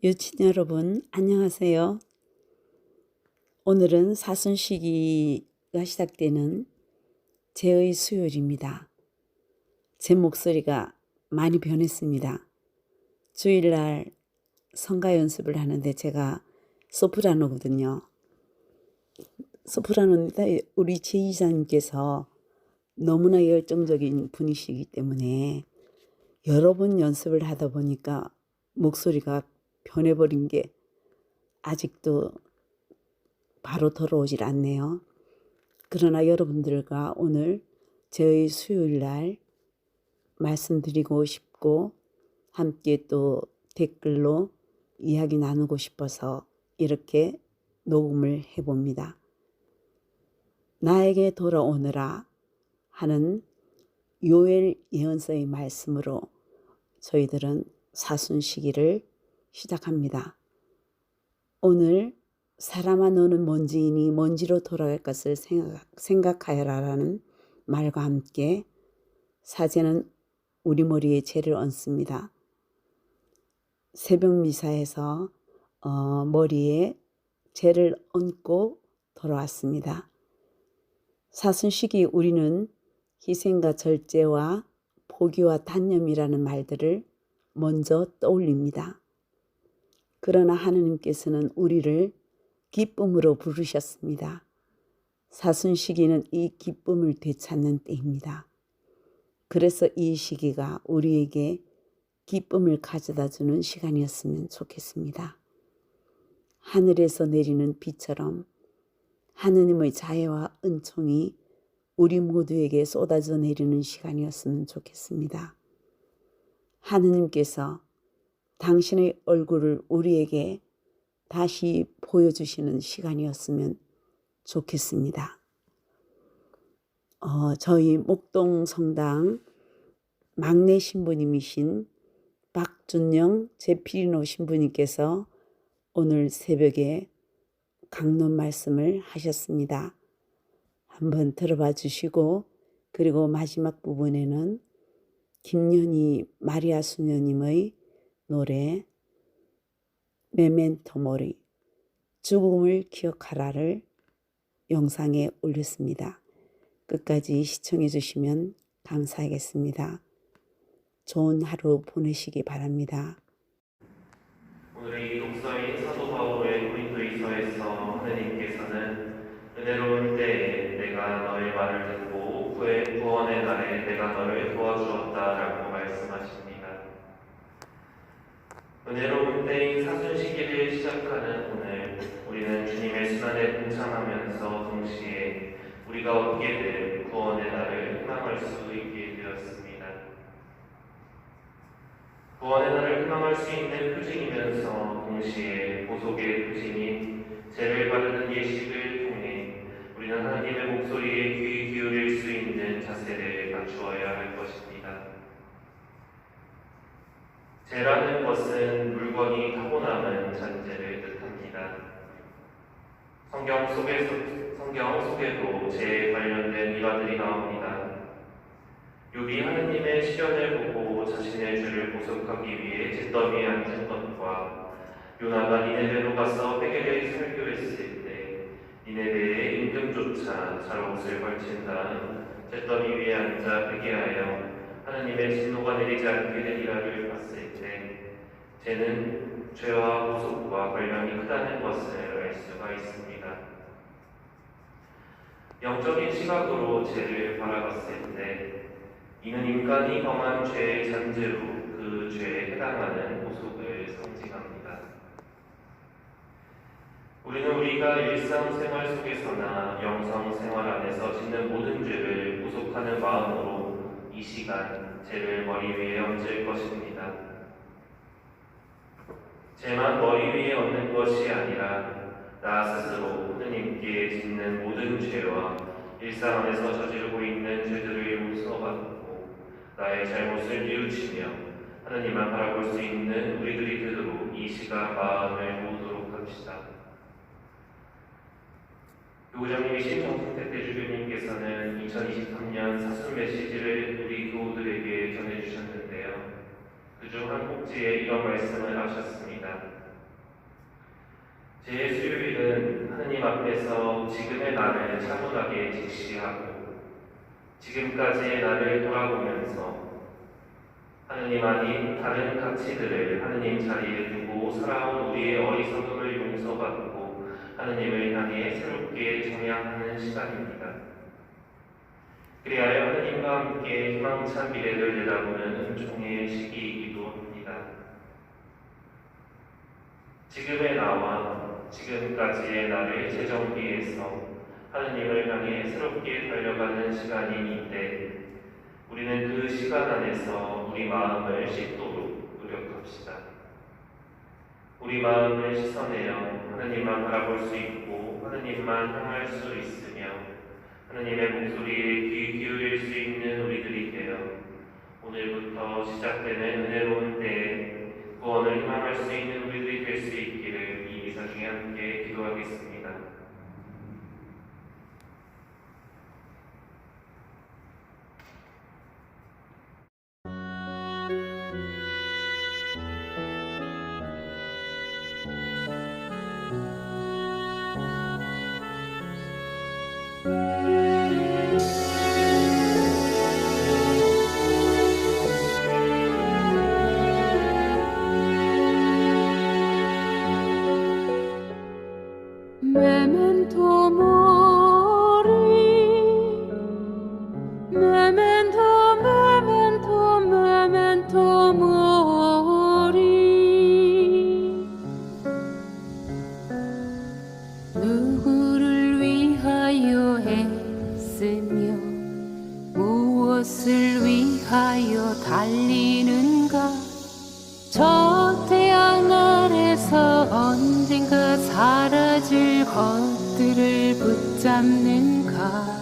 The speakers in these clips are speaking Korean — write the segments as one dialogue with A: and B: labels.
A: 유친 여러분, 안녕하세요. 오늘은 사순 시기가 시작되는 제의 수요일입니다. 제 목소리가 많이 변했습니다. 주일날 성가 연습을 하는데 제가 소프라노거든요. 소프라노인데 우리 제2자님께서 너무나 열정적인 분이시기 때문에 여러 번 연습을 하다 보니까 목소리가 변해버린 게 아직도 바로 돌아오질 않네요. 그러나 여러분들과 오늘 저희 수요일 날 말씀드리고 싶고 함께 또 댓글로 이야기 나누고 싶어서 이렇게 녹음을 해봅니다. 나에게 돌아오느라 하는 요엘 예언서의 말씀으로 저희들은 사순 시기를 시작합니다. 오늘 사람아 너는 먼지이니 먼지로 돌아갈 것을 생각, 생각 하여라라는 말과 함께 사제는 우리 머리에 죄를 얹습니다. 새벽 미사에서 어, 머리에 죄를 얹고 돌아왔습니다. 사순시기 우리는 희생과 절제와 포기와 단념이라는 말들을 먼저 떠올립니다. 그러나 하느님께서는 우리를 기쁨으로 부르셨습니다. 사순 시기는 이 기쁨을 되찾는 때입니다. 그래서 이 시기가 우리에게 기쁨을 가져다 주는 시간이었으면 좋겠습니다. 하늘에서 내리는 비처럼 하느님의 자애와 은총이 우리 모두에게 쏟아져 내리는 시간이었으면 좋겠습니다. 하느님께서 당신의 얼굴을 우리에게 다시 보여주시는 시간이었으면 좋겠습니다. 어, 저희 목동 성당 막내 신부님이신 박준영 제피리노 신부님께서 오늘 새벽에 강론 말씀을 하셨습니다. 한번 들어봐 주시고 그리고 마지막 부분에는 김연희 마리아 수녀님의 노래 메멘토 모리 죽음을 기억하라를 영상에 올렸습니다. 끝까지 시청해 주시면 감사하겠습니다. 좋은 하루 보내시기 바랍니다.
B: 오늘의 이 독서인 사도 바울의 고린도이서에서 하느님께서는 은혜로운 때에 내가 너의 말을 듣고 구해 구원의 날에 내가 너를 도와주었다라고 말씀하십니다. 은혜로운 때인 사순시기를 시작하는 오늘 우리는 주님의 순환에 동참하면서 동시에 우리가 얻게 될 구원의 날을 희망할 수 있게 되었습니다. 구원의 날을 희망할 수 있는 표징이면서 동시에 보속의 표징인 죄를 바르는 예식을 통해 우리는 하나님의 목소리에 귀 기울일 수 있는 자세를 갖추어야 할 것입니다. 죄라는 것은 물건이 타고남은 잔재를 뜻합니다. 성경 속에서 성경 속에도 죄에 관련된 일화들이 나옵니다. 욥이 하느님의 시련을 보고 자신의 죄를 보석하기 위해 잿더미에 앉은 것과 요나가 니네베로 가서 회개를 설교했을 때 니네베의 임금조차 잘옷을 걸친 다음 잿더미 위에 앉아 회개하여 하나님의 진노가 내리지 않게 된 일화를 봤을 때 죄는 죄와 보속과 관련이 크다는 것을 알 수가 있습니다. 영적인 시각으로 죄를 바라봤을 때 이는 인간이 범한 죄의 잔재로 그 죄에 해당하는 보속을 상징합니다. 우리는 우리가 일상생활 속에서나 영성생활 안에서 짓는 모든 죄를 보속하는 마음으로 이 시간 죄를 머리 위에 얹을 것입니다. 죄만 머리 위에 얹는 것이 아니라 나 스스로 하느님께 짓는 모든 죄와 일상 안에서 저지르고 있는 죄들을 용서받고 나의 잘못을 뉘우치며 하느님만 바라볼 수 있는 우리들이 되도록 이 시간 마음을 모으도록 합시다. 교우장님이 신 정승택 대주교님께서는 2023년 사순 메시지를 우리 교우들에게 전해주셨는데요. 그중 한 꼭지에 이런 말씀을 하셨습니다. 제 수요일은 하느님 앞에서 지금의 나를 차분하게 직시하고 지금까지의 나를 돌아보면서 하느님 아닌 다른 가치들을 하느님 자리에 두고 살아온 우리의 어리석음을 용서받고 하느님을 향해 새롭게 정향하는 시간입니다. 그리하여 하느님과 함께 희망찬 미래를 내다보는 은총의 시기이기도 합니다. 지금의 나와 지금까지의 나를 재정비해서 하느님을 향해 새롭게 달려가는 시간인 이때 우리는 그 시간 안에서 우리 마음을 씻도록 노력합시다. 우리 마음을 씻어내어 하느님만 바라볼 수 있고 하느님만 향할 수 있으며 하느님의 목소리에 귀 기울일 수 있는 우리들이 되어 오늘부터 시작되는 은혜로운 때에 구원을 희망할 수 있는
C: Música 언젠가 사라질 것들을 붙잡는가?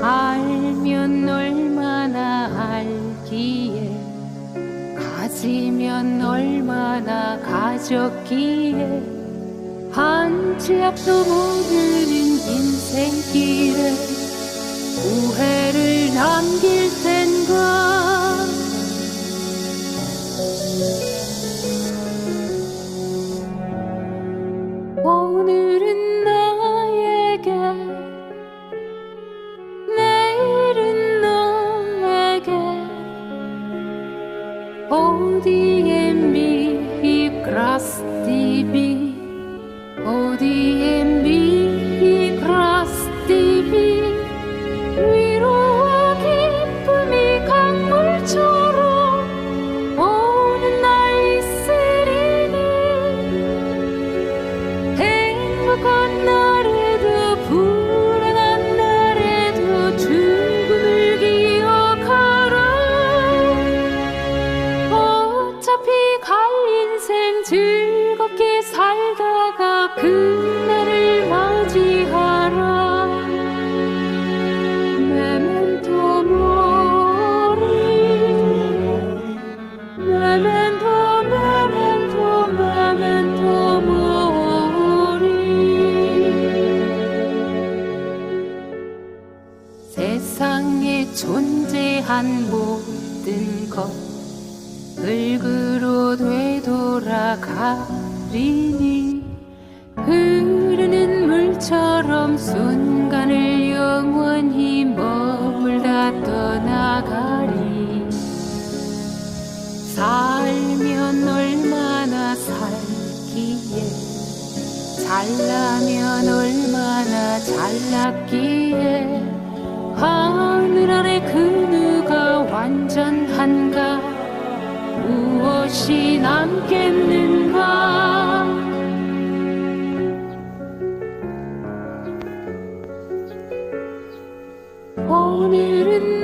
C: 알면 얼마나 알기에 가지면 얼마나 가졌기에 한 치 앞도 모르는 인 어디에 모든 것 흙으로 되돌아가리니 흐르는 물처럼 순간을 영원히 머물다 떠나가리. 살면 얼마나 살기에 잘나면 얼마나 잘났기에 무엇이 남겠는가? 오늘